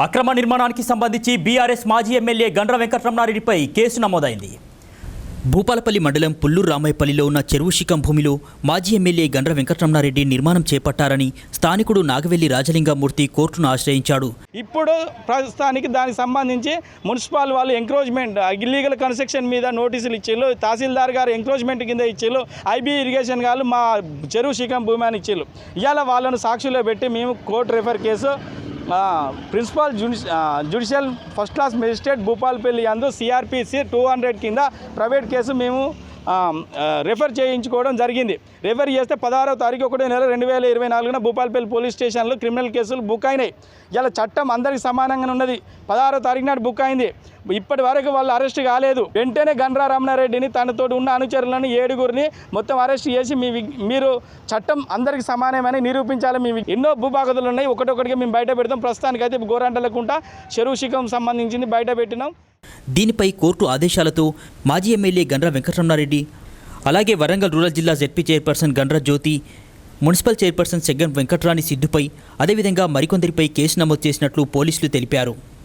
అక్రమ నిర్మాణానికి సంబంధించి బీఆర్ఎస్ మాజీ ఎమ్మెల్యే గండ్ర వెంకటరమణారెడ్డిపై కేసు నమోదైంది. భూపాలపల్లి మండలం పుల్లూరు రామాయపల్లిలో ఉన్న చెరువు శిఖం భూమిలో మాజీ ఎమ్మెల్యే గండ్ర వెంకటరమణారెడ్డి నిర్మాణం చేపట్టారని స్థానికుడు నాగవెల్లి రాజలింగమూర్తి కోర్టును ఆశ్రయించాడు. ఇప్పుడు ప్రస్తుతానికి దానికి సంబంధించి మున్సిపల్ వాళ్ళు ఎంక్రోచ్మెంట్ ఇల్లీగల్ కన్స్ట్రక్షన్ మీద నోటీసులు ఇచ్చిళ్ళు తహసీల్దార్ గారు ఎంక్రోచ్మెంట్ కింద ఇచ్చిళ్ళు ఐబీ ఇరిగేషన్ గారు మా చెరువు శిఖం భూమి అని ఇచ్చిళ్ళు. ఇవాళ వాళ్ళను సాక్షిలో పెట్టి మేము court refer case principal judicial first class magistrate Bhupalpally అందు సిఆర్పిసి టూ హండ్రెడ్ కింద ప్రైవేట్ కేసు మేము రెఫర్ చేయించుకోవడం జరిగింది. రెఫర్ చేస్తే పదహారవ తారీఖు ఒకటో నెల రెండు వేల ఇరవై నాలుగున భూపాల్పల్లి పోలీస్ స్టేషన్లో క్రిమినల్ కేసులు బుక్ అయినాయి. ఇలా చట్టం అందరికి సమానంగా ఉన్నది. పదహారో తారీఖు నాడు బుక్ అయింది. ఇప్పటి వరకు వాళ్ళు అరెస్ట్ కాలేదు. వెంటనే గండ్రా రమణారెడ్డిని తనతో ఉన్న అనుచరులను ఏడుగురిని మొత్తం అరెస్ట్ చేసి మీ మీరు చట్టం అందరికి సమానమని నిరూపించాలి. మీ ఎన్నో భూభాగతులు ఉన్నాయి. ఒకటొకటిగా మేము బయట పెడతాం. ప్రస్తుతానికైతే గోరంటలకుంట చెరువు శిఖం సంబంధించింది బయట పెట్టినాం. దీనిపై కోర్టు ఆదేశాలతో మాజీ ఎమ్మెల్యే గండ్ర వెంకటరమణారెడ్డి అలాగే వరంగల్ రూరల్ జిల్లా ZP chairperson Gandra Jyothi municipal chairperson Seggam Venkatrani సిద్ధుపై అదేవిధంగా మరికొందరిపై కేసు నమోదు చేసినట్లు పోలీసులు తెలిపారు.